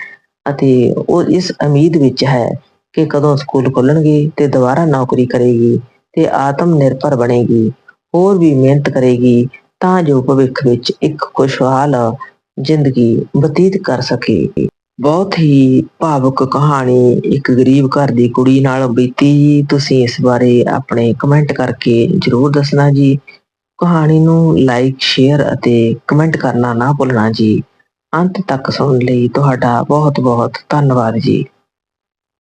ਅਤੇ ਉਹ ਇਸ ਉਮੀਦ ਵਿੱਚ ਹੈ ਕਿ ਕਦੋਂ ਸਕੂਲ ਖੁੱਲਣਗੇ ਤੇ ਦੁਬਾਰਾ ਨੌਕਰੀ ਕਰੇਗੀ ਤੇ ਆਤਮ ਨਿਰਭਰ ਬਣੇਗੀ। ਹੋਰ ਵੀ ਮਿਹਨਤ ਕਰੇਗੀ ਤਾਂ ਜੋ ਭਵਿੱਖ ਵਿੱਚ ਇੱਕ ਖੁਸ਼ਹਾਲ ਜ਼ਿੰਦਗੀ ਬਤੀਤ ਕਰ ਸਕੇ। ਬਹੁਤ ਹੀ ਭਾਵੁਕ ਕਹਾਣੀ ਇੱਕ ਗਰੀਬ ਘਰ ਦੀ ਕੁੜੀ ਨਾਲ ਬੀਤੀ। ਜੀ ਤੁਸੀਂ ਇਸ ਬਾਰੇ ਆਪਣੇ ਕਮੈਂਟ ਕਰਕੇ ਜਰੂਰ ਦੱਸਣਾ ਜੀ। ਕਹਾਣੀ ਨੂੰ ਲਾਈਕ ਸ਼ੇਅਰ ਅਤੇ ਕਮੈਂਟ ਕਰਨਾ ਨਾ ਭੁੱਲਣਾ ਜੀ। ਅੰਤ ਤੱਕ ਸੁਣਨ ਲਈ ਤੁਹਾਡਾ ਬਹੁਤ ਬਹੁਤ ਧੰਨਵਾਦ ਜੀ।